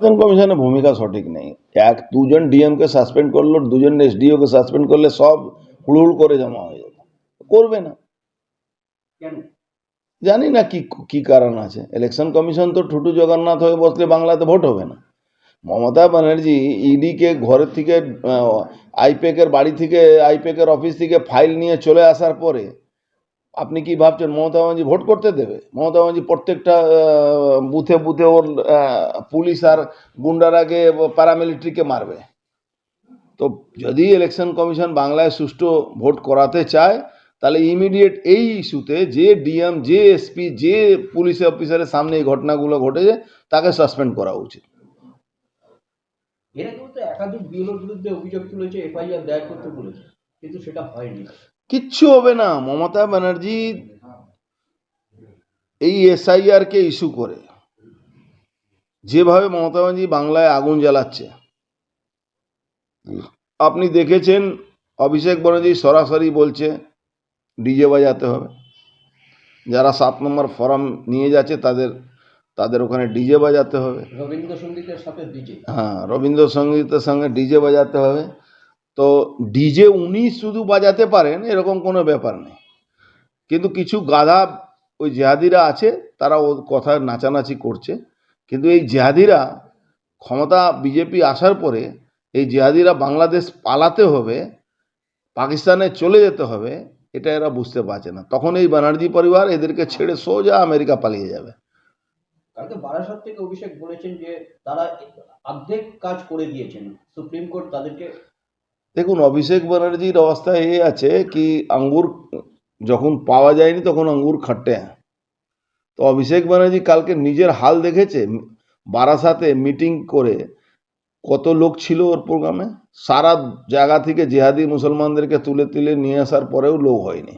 নির্বাচন কমিশনের ভূমিকা সঠিক নেই। এক দুজন ডিএমকে সাসপেন্ড করল দুজন এসডিওকে সাসপেন্ড করলে সব হুড়হুড় করে জমা হয়ে যাবে। করবে না। জানি না কি কি কারণ আছে। ইলেকশন কমিশন তো ঠুটু জগন্নাথ হয়ে বসলে বাংলাতে ভোট হবে না। মমতা ব্যানার্জি ইডিকে ঘরের থেকে আইপেকের বাড়ি থেকে আইপেকের অফিস থেকে ফাইল নিয়ে চলে আসার পরে আপনি কি ভাবছেন মমতা ব্যানার্জি ভোট করতে দেবে? মমতা ব্যানার্জি প্রত্যেকটা বুথে বুথে ওর পুলিশ আর গুন্ডার আগে প্যারামিলিটারিকে মারবে। তো যদি ইলেকশন কমিশন বাংলায় সুষ্ঠু ভোট করাতে চায়, তাহলে ইমিডিয়েট এই ইস্যুতে যে ডিএম যে এসপি যে পুলিশ অফিসারের সামনে এই ঘটনাগুলো ঘটেছে, তাকে সাসপেন্ড করা উচিত। একাধিক বিরুদ্ধে অভিযোগ তুলেছে, এফআইআর দায়ের করতে বলেছে, কিন্তু সেটা হয়নি। কিচ্ছু হবে না মমতা ব্যানার্জি এই এসআইআর কে ইস্যু করে। যেভাবে মমতা ব্যানার্জি বাংলায় আগুন জ্বালাচ্ছে। আপনি দেখেছেন অভিষেক ব্যানার্জি সরাসরি বলছে ডিজে বাজাতে হবে। যারা সাত নম্বর ফর্ম নিয়ে যাচ্ছে তাদের তাদের ওখানে ডিজে বাজাতে হবে। রবীন্দ্রসঙ্গীতের সাথে ডিজে। হ্যাঁ রবীন্দ্রসঙ্গীতের সঙ্গে ডিজে বাজাতে হবে। তো ডিজে উনি শুধু বাজাতে পারেন, এরকম কোনো ব্যাপার নেই। কিন্তু কিছু গাধা ওই জেহাদিরা আছে, তারা ও কথা নাচানাচি করছে। কিন্তু এই জেহাদিরা ক্ষমতা বিজেপি আসার পরে, এই জেহাদিরা বাংলাদেশ পালাতে হবে, পাকিস্তানে চলে যেতে হবে, এটা এরা বুঝতে পারছে না। তখন এই ব্যানার্জি পরিবার এদেরকে ছেড়ে সোজা আমেরিকা পালিয়ে যাবে। বারাসাত থেকে অভিষেক বলেছেন যে, তারা অর্ধেক কাজ করে দিয়েছেন। সুপ্রিম কোর্ট তাদেরকে দেখুন, অভিষেক ব্যানার্জির অবস্থা এই আছে কি আঙ্গুর যখন পাওয়া যায়নি তখন আঙ্গুর খাটে। তো অভিষেক ব্যানার্জি কালকে নিজের হাল দেখেছে, বারাসাতে মিটিং করে কত লোক ছিল ওর প্রোগ্রামে? সারা জায়গা থেকে জেহাদি মুসলমানদেরকে তুলে তুলে নিয়ে আসার পরেও লোক হয়নি।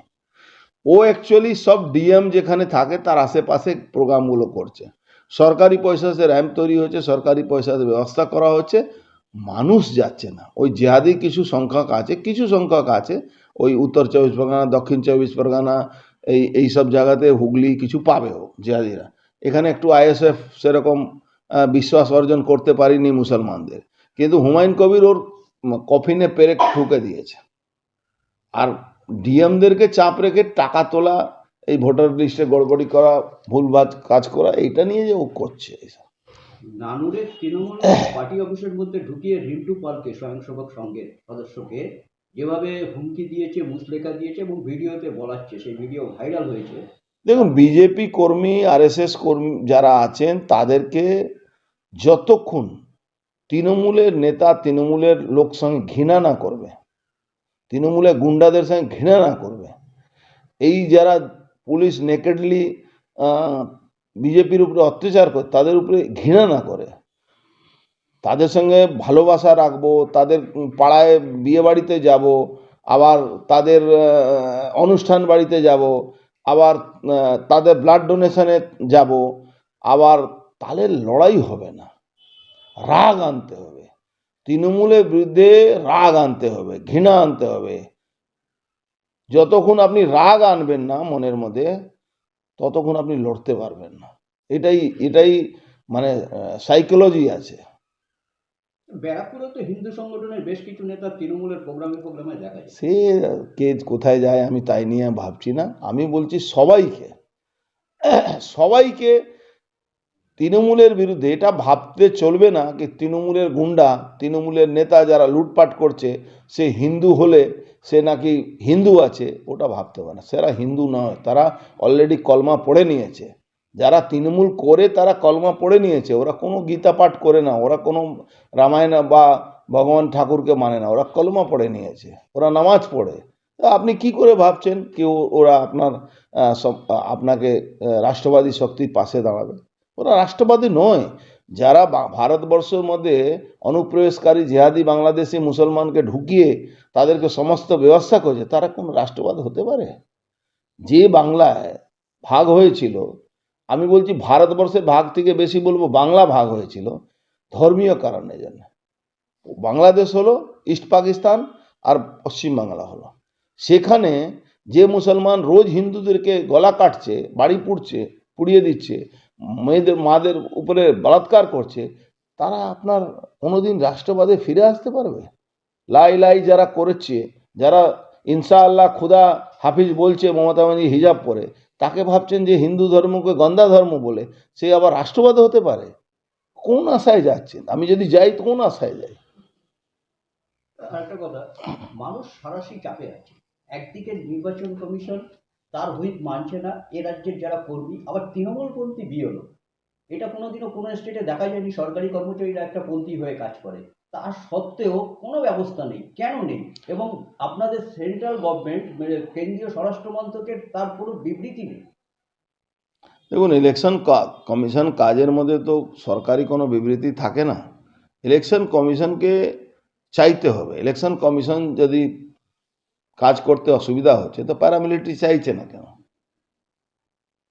ও অ্যাকচুয়ালি সব ডিএম যেখানে থাকে তার আশেপাশে প্রোগ্রামগুলো করছে। সরকারি পয়সা সে র্যাম্প তৈরি হচ্ছে সরকারি পয়সাতে ব্যবস্থা করা হচ্ছে। মানুষ যাচ্ছে না। ওই জেহাদি কিছু সংখ্যক আছে, কিছু সংখ্যক আছে। ওই উত্তর চব্বিশ পরগনা, দক্ষিণ চব্বিশ পরগনা, এই এই সব জায়গাতে হুগলি কিছু পাবেও জেহাদিরা। এখানে একটু আইএসএফ সেরকম বিশ্বাস অর্জন করতে পারিনি মুসলমানদের। কিন্তু হুমায়ুন কবির ওর কফিনে পেরেক ঠুকে দিয়েছে। আর ডিএমদেরকে চাপ রেখে টাকা তোলা, এই ভোটার লিস্টে গড়বড়ি করা ভুলভাল কাজ করা, এইটা নিয়ে যে ও করছে এইসব নানুরের তৃণমূল পার্টি অফিসের মধ্যে ঢুকিয়ে রিন্টু পালকে স্বয়ংসেবক সংঘের সদস্যকে যেভাবে হুমকি দিয়েছে মুসলেখা দিয়েছে এবং ভিডিওতে বলাচ্ছে সেই ভিডিও ভাইরাল হয়েছে। দেখুন বিজেপি কর্মী আরএসএস কর্মী যারা আছেন তাদেরকে যতক্ষণ তৃণমূলের নেতা তৃণমূলের লোক সঙ্গে ঘৃণা না করবে তৃণমূলের গুন্ডাদের সঙ্গে ঘৃণা না করবে এই যারা পুলিশ নেকেডলি বিজেপির উপরে অত্যাচার করে, তাদের উপরে ঘৃণা না করে। তাদের সঙ্গে ভালোবাসা রাখব, তাদের পাড়ায় বিয়ে বাড়িতে যাব, আবার তাদের অনুষ্ঠান বাড়িতে যাব, আবার তাদের ব্লাড ডোনেশনে যাব, আবার তাহলে লড়াই হবে না। রাগ আনতে হবে। তৃণমূলের বিরুদ্ধে রাগ আনতে হবে, ঘৃণা আনতে হবে। যতক্ষণ আপনি রাগ আনবেন না মনের মধ্যে ততক্ষণ আপনি লড়তে পারবেন না। এটাই এটাই মানে সাইকোলজি আছে। ব্যারাকপুরে তো হিন্দু সংগঠনের বেশ কিছু নেতা তৃণমূলের প্রোগ্রামে প্রোগ্রামে দেখা যায়। সে কে কোথায় যায় আমি তাই নিয়ে ভাবছি না। আমি বলছি সবাইকে সবাইকে তৃণমূলের বিরুদ্ধে এটা ভাবতে চলবে না কি তৃণমূলের গুন্ডা তৃণমূলের নেতা যারা লুটপাট করছে সে হিন্দু হলে সে নাকি হিন্দু আছে, ওটা ভাবতে হবে না। সেরা হিন্দু নয়, তারা অলরেডি কলমা পড়ে নিয়েছে। যারা তৃণমূল করে তারা কলমা পড়ে নিয়েছে, ওরা কোনো গীতা পাঠ করে না, ওরা কোনো রামায়ণ বা ভগবান ঠাকুরকে মানে না, ওরা কলমা পড়ে নিয়েছে, ওরা নামাজ পড়ে। তা আপনি কি করে ভাবছেন কি ওরা আপনার আপনাকে রাষ্ট্রবাদী শক্তির পাশে দাঁড়াবে? ওরা রাষ্ট্রবাদী নয় যারা ভারতবর্ষের মধ্যে অনুপ্রবেশকারী জেহাদি বাংলাদেশি মুসলমানকে ঢুকিয়ে তাদেরকে সমস্ত ব্যবস্থা করেছে, তারা কোন রাষ্ট্রবাদ হতে পারে? যে বাংলায় ভাগ হয়েছিল, আমি বলছি ভারতবর্ষের ভাগ থেকে বেশি বলব, বাংলা ভাগ হয়েছিল, ধর্মীয় কারণের জন্য বাংলাদেশ হলো ইস্ট পাকিস্তান আর পশ্চিম বাংলা হলো। সেখানে যে মুসলমান রোজ হিন্দুদেরকে গলা কাটছে, বাড়ি পুড়ছে, পুড়িয়ে দিচ্ছে মেয়েদের, মাদের উপরে বলাৎকার করছে, তারা আপনার কোনোদিন রাষ্ট্রবাদে ফিরে আসতে পারবে? লাই লাই যারা করেছে, যারা ইনশাআল্লাহ খুদা হাফিজ বলছে মমতা ব্যানার্জি হিজাব পরে, তাকে ভাবছেন যে হিন্দু ধর্মকে গন্দা ধর্ম বলে, সে আবার রাষ্ট্রবাদ হতে পারে? কোন আশায় যাচ্ছেন? আমি যদি যাই তো কোন আশায় যাই? আরেকটা কথা। মানুষ সারাশি চাপে আছে। একদিকে নির্বাচন কমিশন তার হুইপ মানছে না, এ রাজ্যের যারা কর্মী, আবার তৃণমূলপন্থী বিএলও এটা কোনোদিনও কোনো স্টেটে দেখা যায়নি, সরকারি কর্মচারীরা একটা পন্থী হয়ে কাজ করে। তা সত্ত্বেও কোনো ব্যবস্থা নেই, কেন নেই? এবং আপনাদের সেন্ট্রাল গভর্নমেন্ট কেন্দ্রীয় স্বরাষ্ট্র মন্ত্রকের তার কোনো বিবৃতি নেই। দেখুন ইলেকশন কমিশন কাজের মধ্যে তো সরকারি কোনো বিবৃতি থাকে না। ইলেকশন কমিশনকে চাইতে হবে। ইলেকশন কমিশন যদি কাজ করতে অসুবিধা হচ্ছে, তো প্যারামিলিটারি চাইছে না কেন?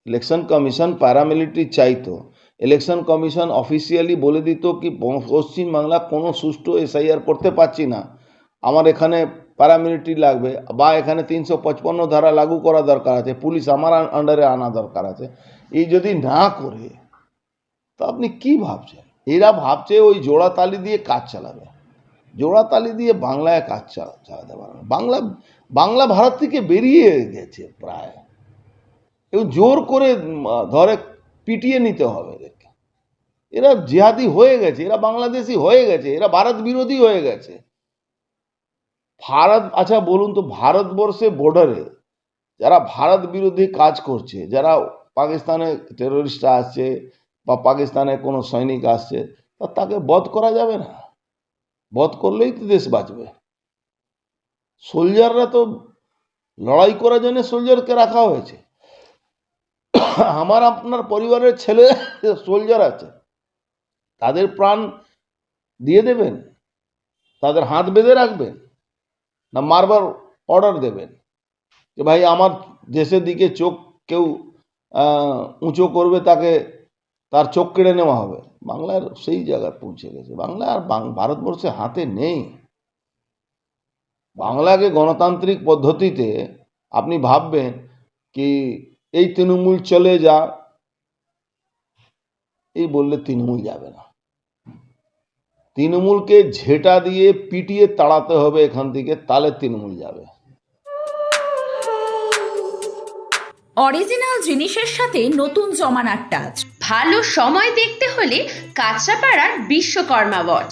ইলেকশন কমিশন প্যারামিলিটারি চাইতো। ইলেকশন কমিশন অফিসিয়ালি বলে দিত কি, পশ্চিমবাংলা কোনো সুষ্ঠু এসআইআর করতে পারছি না। আমার এখানে প্যারামিলিটারি লাগবে, বা এখানে তিনশো পঁচপন্ন ধারা লাগু করা দরকার আছে, পুলিশ আমার আন্ডারে আনা দরকার আছে। এই যদি না করে, তো আপনি কি ভাবছেন? এরা ভাবছে ওই জোড়া তালি দিয়ে কাজ চালাবে। জোড়া তালি দিয়ে বাংলায় কাজ চালা- চালাতে পারবে। বাংলা বাংলা ভারত থেকে বেরিয়ে গেছে প্রায়। এবং জোর করে ধরে পিটিয়ে নিতে হবে এদেরকে। এরা জিহাদি হয়ে গেছে, এরা বাংলাদেশি হয়ে গেছে, এরা ভারত বিরোধী হয়ে গেছে। ভারত আচ্ছা বলুন তো, ভারতবর্ষে বর্ডারে যারা ভারত বিরোধী কাজ করছে, যারা পাকিস্তানে টেরোরিস্টরা আসছে বা পাকিস্তানে কোনো সৈনিক আসছে তাকে বধ করা যাবে না। বধ করলেই তো দেশ বাঁচবে। সোলজাররা তো লড়াই করার জন্য সোলজারকে রাখা হয়েছে। আমার আপনার পরিবারের ছেলে সোলজার আছে। তাদের প্রাণ দিয়ে দেবেন, তাদের হাত বেঁধে রাখবেন, না মারবার অর্ডার দেবেন। যে ভাই, আমার দেশের দিকে চোখ কেউ উঁচু করবে, তাকে তার চোখ কেড়ে নেওয়া হবে। বাংলার সেই জায়গায় পৌঁছে গেছে। বাংলা আর ভারতবর্ষে হাতে নেই। বাংলাকে গণতান্ত্রিক পদ্ধতিতে আপনি ভাববেন কি এই তৃণমূল চলে যা এই বললে তৃণমূল যাবে না। তৃণমূলকে ঝেঁটা দিয়ে পিটিয়ে তাড়াতে হবে এখান থেকে তাহলে তৃণমূল যাবে। অরিজিনাল জিনিসের সাথে নতুন জমানার টাচ। ভালো সময় দেখতে হলে কাঁচরাপাড়ার বিশ্বকর্মা ওয়াচ।